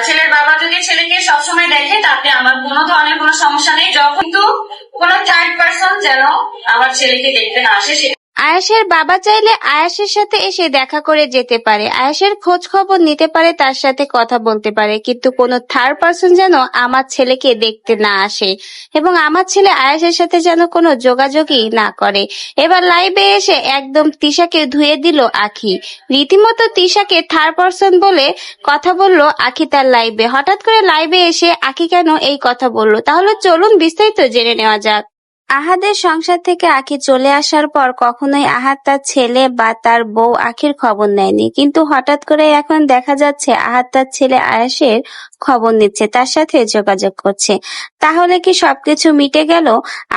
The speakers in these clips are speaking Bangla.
ছেলের বাবা যদি ছেলেকে সবসময় দেখে তাতে আমার কোনো ধরনের কোনো সমস্যা নেই। যখন কিন্তু কোনো থার্ড পার্সন যেন আমার ছেলেকে দেখতে না আসে আয়াসের বাবা চাইলে আয়াসের সাথে এসে দেখা করে যেতে পারে। আয়াসের খোঁজ খবর নিতে পারে, তার সাথে কথা বলতে পারে। কিন্তু কোনো থার্ড পার্সন যেন আমার ছেলেকে দেখতে না আসে এবং আমার ছেলে আয়াসের সাথে যেন কোনো যোগাযোগই না করে। এবার লাইভে এসে একদম তিশাকে ধুয়ে দিল আখি। রীতিমতো তিশাকে থার্ড পার্সন বলে কথা বলল আখি তার লাইভে হঠাৎ করে লাইভে এসে আখি কেন এই কথা বলল? তাহলে চলুন বিস্তারিত জেনে নেওয়া যাক। আহাদের সংসার থেকে আখি চলে আসার পর কখনোই আহাদ তার ছেলে বা তার বউ আখির খবর নেয়নি। কিন্তু হঠাৎ করে এখন দেখা যাচ্ছে আহাদ তার ছেলে আয়াসের খবর নিচ্ছে, তার সাথে যোগাযোগ করছে। তাহলে কি সবকিছু মিটে গেল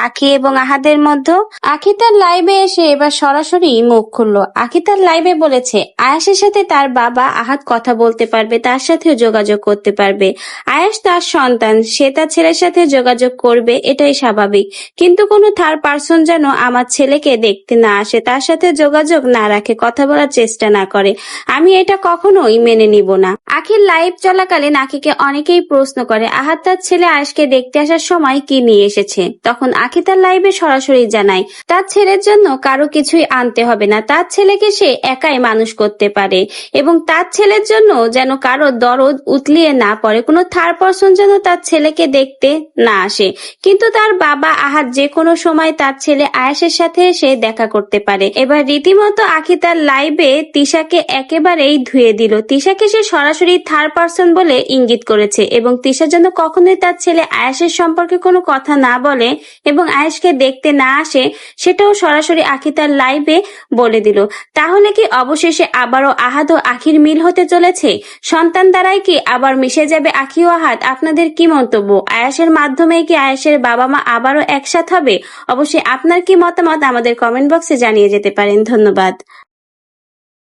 আখি এবং আহাদের মধ্যে? আখি তার লাইভে এসে এবার সরাসরি মুখ খুললো। আখি তার লাইভে বলেছে, আয়াসের সাথে তার বাবা আহাদ কথা বলতে পারবে, তার সাথেও যোগাযোগ করতে পারবে। আয়াস তার সন্তান, সে তার ছেলের সাথে যোগাযোগ করবে, এটাই স্বাভাবিক। কিন্তু কোনো থার্ড পার্সন যেন আমার ছেলেকে দেখতে না আসে, তার সাথে যোগাযোগ না রাখে, কথা বলার চেষ্টা না করে। আমি এটা কখনোই মেনে নিব না। আখির লাইভ চলাকালীন আখিকে অনেকেই প্রশ্ন করে আহাত তার ছেলে আয়েশকে দেখতে আসার সময় কি নিয়ে এসেছে? তখন আখি তার লাইভে সরাসরি জানায়, তার ছেলের জন্য কারও কিছুই আনতে হবে না, তার ছেলেকে সে একাই মানুষ করতে পারে এবং তার ছেলের জন্য যেন কারও দরদ উতলিয়ে না পড়ে, কোনো থার্ড পার্সন যেন তার ছেলেকে দেখতে না আসে। কিন্তু তার বাবা আহাত যে কোনো সময় তার ছেলে আয়াসের সাথে এসে দেখা করতে পারে। এবার রীতিমতো আখি তার লাইভে তিশাকে একেবারেই ধুয়ে দিল। তিশাকে সে সরাসরি থার্ড পার্সন বলে ইঙ্গিত করেছে এবং তিশা যেন কখনোই তার ছেলে আয়াসের সম্পর্কে কোনো কথা না বলে এবং আয়েশকে দেখতে না আসে, সেটাও সরাসরি আখি তার লাইভে বলে দিল। তাহলে কি অবশেষে আবারও আহাদ ও আখির মিল হতে চলেছে? সন্তান দ্বারাই কি আবার মিশে যাবে আখি ও আহাদ? আপনাদের কি মন্তব্য? আয়াসের মাধ্যমে কি আয়াসের বাবা মা আবারও একসাথ হবে? অবশ্যই আপনার কি মতামত আমাদের কমেন্ট বক্সে জানিয়ে যেতে পারেন। ধন্যবাদ।